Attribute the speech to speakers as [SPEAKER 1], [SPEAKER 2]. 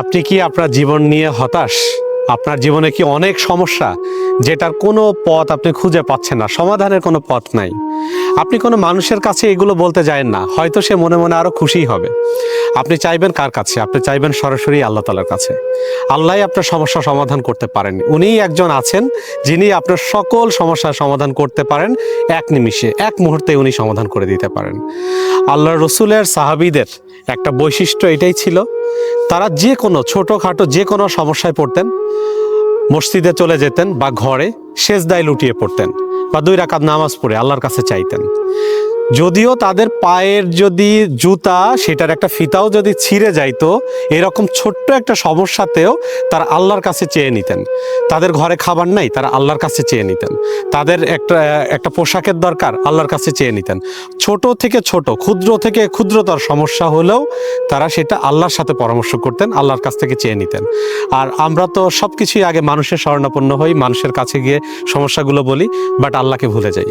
[SPEAKER 1] আপনি কি আপনার জীবন নিয়ে হতাশ? আপনার জীবনে কি অনেক সমস্যা? যেটার কোনো পথ আপনি খুঁজে পাচ্ছেন না, সমাধানের কোনো পথ নাই। আপনি কোনো মানুষের কাছে এগুলো বলতে যায় না, হয়তো সে মনে মনে আরও খুশি হবে। আপনি চাইবেন কার কাছে? আপনি চাইবেন সরাসরি আল্লাহ তালার কাছে। আল্লাহ আপনার সমস্যা সমাধান করতে পারেন। উনিই একজন আছেন যিনি আপনার সকল সমস্যার সমাধান করতে পারেন এক নিমিষে, এক মুহূর্তে উনি সমাধান করে দিতে পারেন। আল্লাহ রসুলের সাহাবিদের একটা বৈশিষ্ট্য এটাই ছিল, তারা যে কোনো ছোটোখাটো যে কোনো সমস্যায় পড়তেন, মসজিদে চলে যেতেন বা ঘরে সেজদায় লুটিয়ে পড়তেন বা দুই রাকাত নামাজ পড়ে আল্লাহর কাছে চাইতেন। যদিও তাদের পায়ের যদি জুতা, সেটার একটা ফিতাও যদি ছিঁড়ে যাইতো, এরকম ছোট্ট একটা সমস্যাতেও তারা আল্লাহর কাছে চেয়ে নিতেন। তাদের ঘরে খাবার নাই, তারা আল্লাহর কাছে চেয়ে নিতেন। তাদের একটা একটা পোশাকের দরকার, আল্লাহর কাছে চেয়ে নিতেন। ছোট থেকে ছোট, ক্ষুদ্র থেকে ক্ষুদ্রতর সমস্যা হলেও তারা সেটা আল্লাহর সাথে পরামর্শ করতেন, আল্লাহর কাছ থেকে চেয়ে নিতেন। আর আমরা তো সব কিছুই আগে মানুষের শরণাপন্ন হই, মানুষের কাছে গিয়ে সমস্যাগুলো বলি, বাট আল্লাহকে ভুলে যাই।